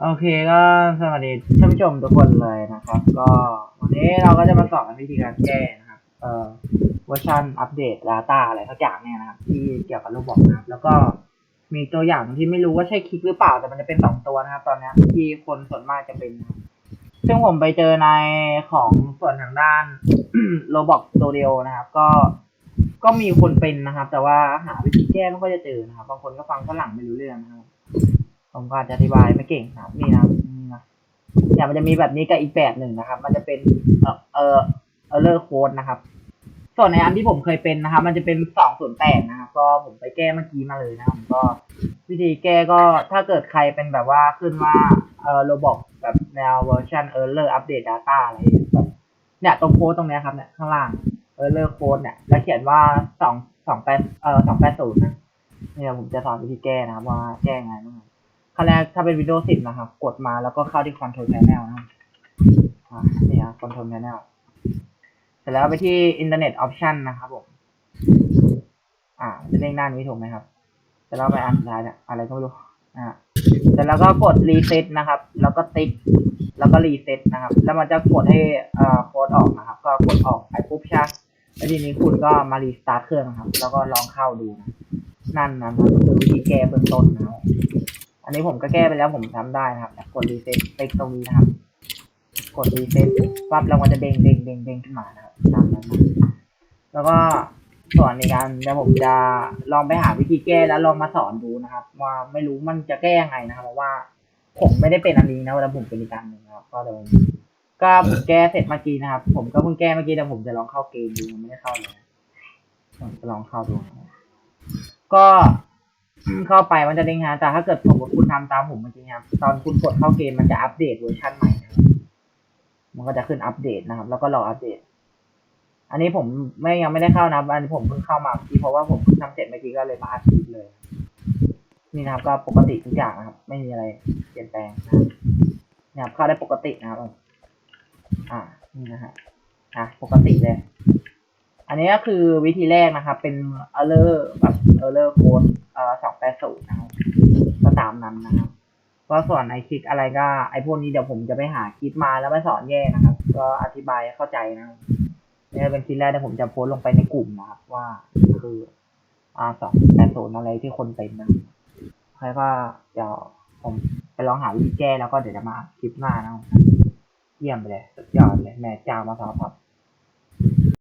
โอเคก็สวัสดีท่านผู้ชมทุกคนเลยนะครับ ก็วันนี้เราก็จะมาสอนวิธีการแก้นะครับเอ่อเวอร์ชันอัปเดต Data อะไรสักอย่างเนี่ยนะครับ ที่เกี่ยวกับระบบนะครับ แล้วก็มีตัวอย่างที่ไม่รู้ว่าใช่คลิกหรือเปล่าแต่มันจะเป็นสองตัวนะครับ ตอนนี้ที่คนส่วนมากจะเป็น ซึ่งผมไปเจอในของส่วนทางด้านโรบอกตัวเดียวนะครับ ก็ก็มีคนเป็นนะครับ แต่ว่าหาวิธีแก้ไม่ค่อยจะเจอนะครับบางคนก็ฟังฝรั่งไม่รู้เรื่องนะครับ ผมก็อาจจะอธิบายไม่เก่งนะครับนี่นะนี่นะอย่างมันจะมีแบบนี้กับอีกแบบหนึ่งนะครับ มันจะเป็นเออเออเออเลอร์โค้ดนะครับ ส่วนในอันที่ผมเคยเป็นนะครับ มันจะเป็นสองส่วนแปดนะครับ ก็ผมไปแก้เมื่อกี้มาเลยนะครับผมก็ วิธีแก้ก็ถ้าเกิดใครเป็นแบบว่าขึ้นว่าเออโรบอกแบบแนวเวอร์ชันเออเลอร์อัปเดต Data อะไรแบบเนี่ยตรงโค้ดตรงเนี้ยครับเนี่ยข้างล่างเออเลอร์โค้ดเนี่ยแล้วเขียนว่าสองสองแปดเออสองแปดศูนย์นะเนี่ยผมจะสอนวิธีแก้นะครับว่าแก้ไงบ้าง ขั้นแรกถ้าเป็น Windows 10 นะครับ กดมาแล้วก็เข้าที่ Control Panel นะครับนี่ครับ Control Panel เสร็จแล้วไปที่ Internet Option นะครับผม อ่าจะเด้งหน้านี้ถูกไหมครับเสร็จแล้วไปอันสุดท้ายเนี่ยอะไรก็ไม่รู้อ่าเสร็จแล้วก็กด Reset นะครับ แล้วก็ติ๊ก แล้วก็ Reset นะครับ แล้วมันจะกดให้อ่อโค้ดออกนะครับ ก็กดออกไปปุ๊บใช่แล้วทีนี้คุณก็มา Restart เครื่องนะครับ แล้วก็ลองเข้าดูนะนั่นนะครับคือวิธีแก้เบื้องต้นนะครับ นนี้ผมก็แก้ไปแล้วผมทำได้นะครับ กดรีเซ็ตติ๊กตรงนี้นะครับ กดรีเซ็ตปั๊บแล้วมันจะเด้งเด้งเด้งเด้งขึ้นมานะครับตามนั้นแล้วก็ส่วนในการเดี๋ยวผมจะลองไปหาวิธีแก้แล้วลองมาสอนดูนะครับ ว่าไม่รู้มันจะแก้ยังไงนะครับ เพราะว่าผมไม่ได้เป็นอันนี้นะแต่ผมเป็นอีกอันหนึ่งนะครับ ก็เดี๋ยวผมก็ผมแก้เสร็จเมื่อกี้นะครับ ผมก็เพิ่งแก้เมื่อกี้แต่ผมจะลองเข้าเกมดูไม่ได้เข้าเลยผมจะลองเข้าดู ก็ เข้าไปมันจะเด้งฮะแต่ถ้าเกิดผมว่าคุณทำตามผมเมื่อกี้ครับตอนคุณกดเข้าเกมมันจะอัปเดตเวอร์ชันใหม่นะครับมันก็จะขึ้นอัปเดตนะครับ แล้วก็รออัปเดต อันนี้ผมไม่ยังไม่ได้เข้านะอันนี้ผมเพิ่งเข้ามาเมื่อกี้เพราะว่าผมเพิ่งทำเสร็จเมื่อกี้ก็เลยมาอัดคลิปเลย นี่นะครับ ก็ปกติทุกอย่างนะครับ ไม่มีอะไรเปลี่ยนแปลงนะนี่ครับ เข้าได้ปกตินะครับ อ่า นี่นะฮะอะปกติเลย อันนี้ก็คือวิธีแรกนะครับ เป็น error แบบ error code เอ่อสองแปดศูนย์นะครับก็ตามนั้นนะครับก็ส่วนไอคลิกอะไรก็ไอพวกนี้เดี๋ยวผมจะไปหาคลิปมาแล้วมาสอนแยกนะครับ ก็อธิบายให้เข้าใจนะครับนี่เป็นคลิปแรกที่ผมจะโพสต์ลงไปในกลุ่มนะครับ ว่าคืออ่าสองแปดศูนย์อะไรที่คนเป็นนะครับใครก็เดี๋ยวผมไปลองหาวิธีแก้แล้วก็เดี๋ยวจะมาคลิปหน้านะครับเยี่ยมไปเลยสุดยอดเลยแม่จ้ามาสอนครับ